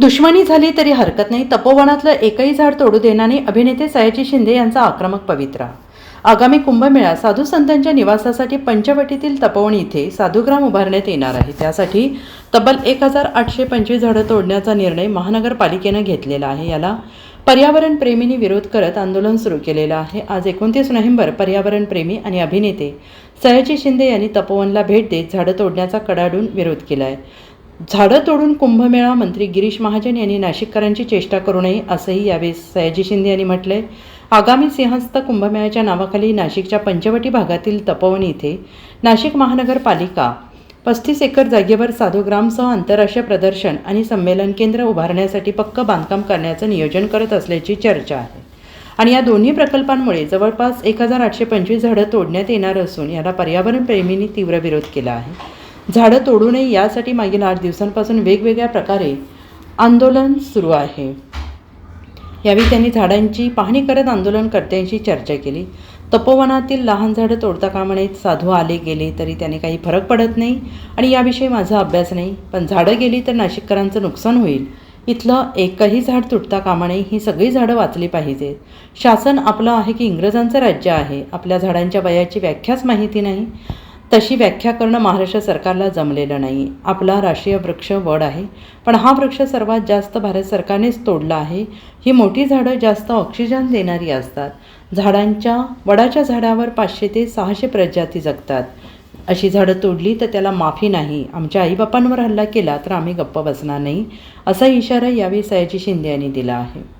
दुश्मनी झाली तरी हरकत नाही. तपोवनातलं एकही झाड तोडू देणाने अभिनेते सयाजी शिंदे यांचा आक्रमक पवित्रा. आगामी कुंभमेळा साधू संतांच्या निवासासाठी पंचवटीतील तपोवन इथे साधुग्राम उभारण्यात येणार आहे. त्यासाठी तब्बल एक हजार आठशे पंचवीस झाडं तोडण्याचा निर्णय महानगरपालिकेनं घेतलेला आहे. याला पर्यावरण प्रेमींनी विरोध करत आंदोलन सुरू केलेलं आहे. आज एकोणतीस नोव्हेंबर पर्यावरण प्रेमी आणि अभिनेते सयाजी शिंदे यांनी तपोवनला भेट देत झाडं तोडण्याचा कडाडून विरोध केला आहे झाडं तोडून कुंभमेळा मंत्री गिरीश महाजन यांनी नाशिककरांची चेष्टा करू नये असंही यावेळी सयाजी शिंदे यांनी म्हटलंय. आगामी सिंहस्थ कुंभमेळ्याच्या नावाखाली नाशिकच्या पंचवटी भागातील तपोवन इथे नाशिक महानगरपालिका पस्तीस एकर जागेवर साधुग्रामसह आंतरराष्ट्रीय प्रदर्शन आणि संमेलन केंद्र उभारण्यासाठी पक्क बांधकाम करण्याचं नियोजन करत असल्याची चर्चा आहे. आणि या दोन्ही प्रकल्पांमुळे जवळपास एक हजार आठशे पंचवीस झाडं तोडण्यात येणार असून याला पर्यावरणप्रेमींनी तीव्र विरोध केला आहे. झाडं तोडू नये यासाठी मागील आठ दिवसांपासून वेगवेगळ्या प्रकारे आंदोलन सुरू आहे. यावेळी त्यांनी झाडांची पाहणी करत आंदोलनकर्त्यांशी चर्चा केली. तपोवनातील लहान झाडं तोडता कामा नयेत साधू आले गेले तरी त्याने काही फरक पडत नाही आणि याविषयी माझा अभ्यास नाही. पण झाडं गेली तर नाशिककरांचं नुकसान होईल. इथलं एकही झाड तुटता कामा नये ही सगळी झाडं वाचली पाहिजेत शासन आपलं आहे की इंग्रजांचं राज्य आहे. आपल्या झाडांच्या वयाची व्याख्याच माहिती नाही. तशी व्याख्या करणं महाराष्ट्र सरकारला जमलेलं नाही. आपला राष्ट्रीय वृक्ष वड आहे. पण हा वृक्ष सर्वात जास्त भारत सरकारनेच तोडला आहे. ही मोठी झाडं जास्त ऑक्सिजन देणारी असतात. झाडांच्या वडाच्या झाडावर पाचशे ते सहाशे प्रजाती जगतात. अशी झाडं तोडली तर त्याला माफी नाही. आमच्या आईबापांवर हल्ला केला तर आम्ही गप्प बसणार नाही असा इशारा यावेळी सयाजी शिंदे यांनी दिला आहे.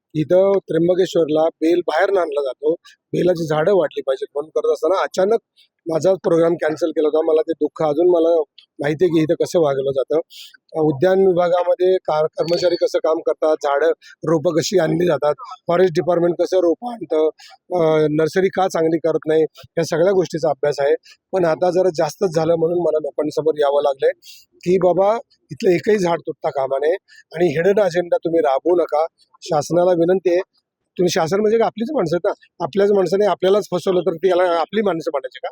इथं त्र्यंबकेश्वरला बेल बाहेर आणला जातो. बेलाची झाडं वाटली पाहिजेत म्हणून करत असताना अचानक माझा प्रोग्राम कॅन्सल केला होता. मला ते दुःख अजून मला माहिती आहे की इथं कसं वागलं जातं. उद्यान विभागामध्ये कार कर्मचारी कसं काम करतात झाडं रोपं कशी आणली जातात फॉरेस्ट डिपार्टमेंट कसं रोपं आणतं नर्सरी का चांगली करत नाही या सगळ्या गोष्टीचा अभ्यास आहे. पण आता जरा जास्तच झालं म्हणून मला लोकांसमोर यावं लागलंय की बाबा इथलं एकही झाड तुटता कामा नये आणि हिडन अजेंडा तुम्ही राबवू नका. शासनाला विनंती आहे. तुम्ही शासन म्हणजे का आपलीच माणसं ना. आपल्याच माणसाने आपल्यालाच फसवलं तर याला आपली माणसं म्हणायची का?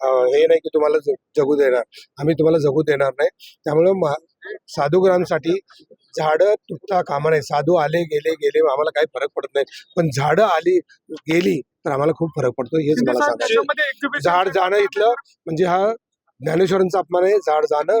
हे नाही की तुम्हाला जगू देणार. आम्ही तुम्हाला जगू देणार नाही. त्यामुळं मा साधूग्रामसाठी झाडं तुटता कामा नाही साधू आले गेले गेले आम्हाला काही फरक पडत नाही. पण झाडं आली गेली तर आम्हाला खूप फरक पडतो हेच मला सांगायचं झाड जाणं इथलं म्हणजे हा ज्ञानेश्वरांचा अपमान आहे. झाड जाणं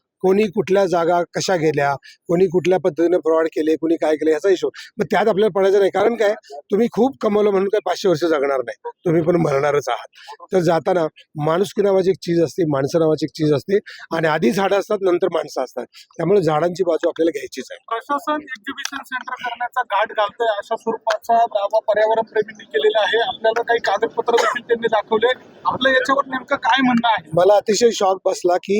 कोणी कुठल्या जागा कशा गेल्या कोणी कुठल्या पद्धतीने फ्रॉड केले कोणी काय केले याचा हिशोब. मग त्यात आपल्याला पडायचं नाही. कारण काय? तुम्ही खूप कमवलं म्हणून काय पाचशे वर्ष जगणार नाही. तुम्ही पण मरणारच आहात. तर जाताना माणुसकी नावाची एक चीज असते माणसं नावाची एक चीज असते आणि आधी झाडं असतात नंतर माणसं असतात. त्यामुळे झाडांची बाजू आपल्याला घ्यायचीच आहे. प्रशासन एक्झिबिशन सेंटर करण्याचा घाट घालतोय अशा स्वरूपाचा दावा पर्यावरण प्रेमींनी केलेला आहे. आपल्याला काही कागदपत्र देखील त्यांनी दाखवले. आपलं याच्यावर नेमकं काय म्हणणं आहे? मला अतिशय शॉक बसला की